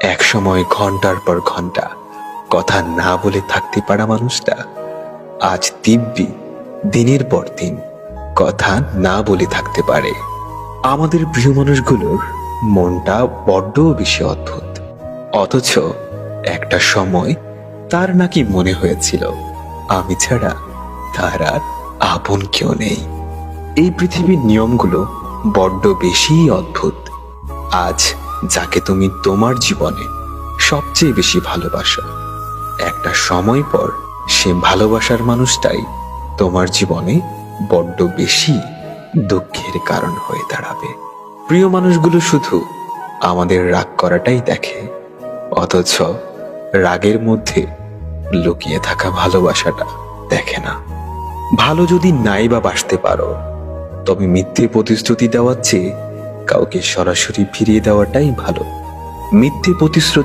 এক সময় ঘণ্টার পর ঘণ্টা কথা না বলে থাকতে পারা মানুষটা আজ দিব্যি, দিনের পর দিন কথা না বলে থাকতে পারে। আমাদের প্রিয় মানুষগুলোর মনটা বড্ড বেশি অদ্ভুত। অথচ একটা সময় তার নাকি মনে হয়েছিল, আমি ছাড়া তার আর আপন কেউ নেই। এই পৃথিবীর নিয়মগুলো বড্ড বেশি অদ্ভুত। আজ যাকে তুমি তোমার জীবনে সবচেয়ে বেশি ভালোবাসো। একটা সময় পর সে ভালোবাসার মানুষটাই তোমার জীবনে বড্ড বেশি দুঃখের কারণ হয়ে দাঁড়াবে। প্রিয় মানুষগুলো শুধু আমাদের রাগ করাটাই দেখে, অথচ রাগের মধ্যে লুকিয়ে থাকা ভালোবাসাটা দেখে না। ভালো যদি নাই বা বাসতে পারো, তবে মিথ্যে প্রতিশ্রুতি দেওয়ার চেয়ে কাউকে সরাসরি ফিরিয়ে দেওয়াটাই ভালো। মিথ্যে প্রতিশ্রুতি